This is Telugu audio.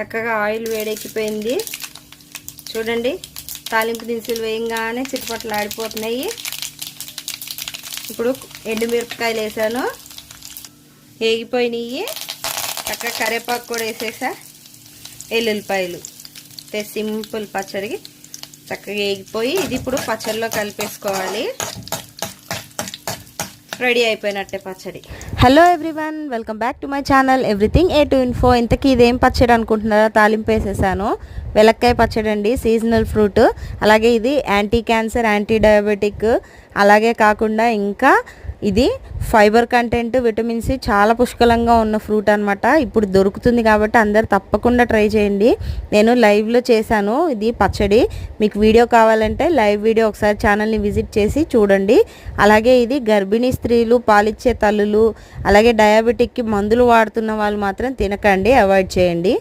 చక్కగా ఆయిల్ వేడెక్కిపోయింది. చూడండి తాలింపు దినుసులు వేయంగానే చిట్టుపట్లు ఆడిపోతున్నాయి. ఇప్పుడు ఎండుమిరపకాయలు వేసాను. వేగిపోయినాయి. చక్కగా కరివేపాకు కూడా వేసేసా. ఎల్లుల్లిపాయలు. అంటే సింపుల్ పచ్చడికి చక్కగా వేగిపోయి ఇది ఇప్పుడు పచ్చడిలో కలిపేసుకోవాలి. రెడీ అయిపోయినట్టే పచ్చడి. Hello everyone welcome back to my channel everything A to info ఇంతకీ ఇదేం పచ్చడి అనుకుంటున్నారా? తాలింపు వేసేసాను. వెలక్కాయ పచ్చడి అండి సీజనల్ ఫ్రూట్ అలాగే ఇది యాంటీ క్యాన్సర్ యాంటీ డయాబెటిక్ అలాగే కాకుండా ఇంకా ఇది ఫైబర్ కంటెంట్ విటమిన్ సి చాలా పుష్కలంగా ఉన్న ఫ్రూట్ అనమాట ఇప్పుడు దొరుకుతుంది కాబట్టి అందరు తప్పకుండా ట్రై చేయండి. నేను లైవ్లో చేశాను ఇది పచ్చడి. మీకు వీడియో కావాలంటే లైవ్ వీడియో ఒకసారి ఛానల్ని విజిట్ చేసి చూడండి. అలాగే ఇది గర్భిణీ స్త్రీలు పాలిచ్చే తల్లులు అలాగే డయాబెటిక్కి మందులు వాడుతున్న వాళ్ళు మాత్రం తినకండి అవాయిడ్ చేయండి.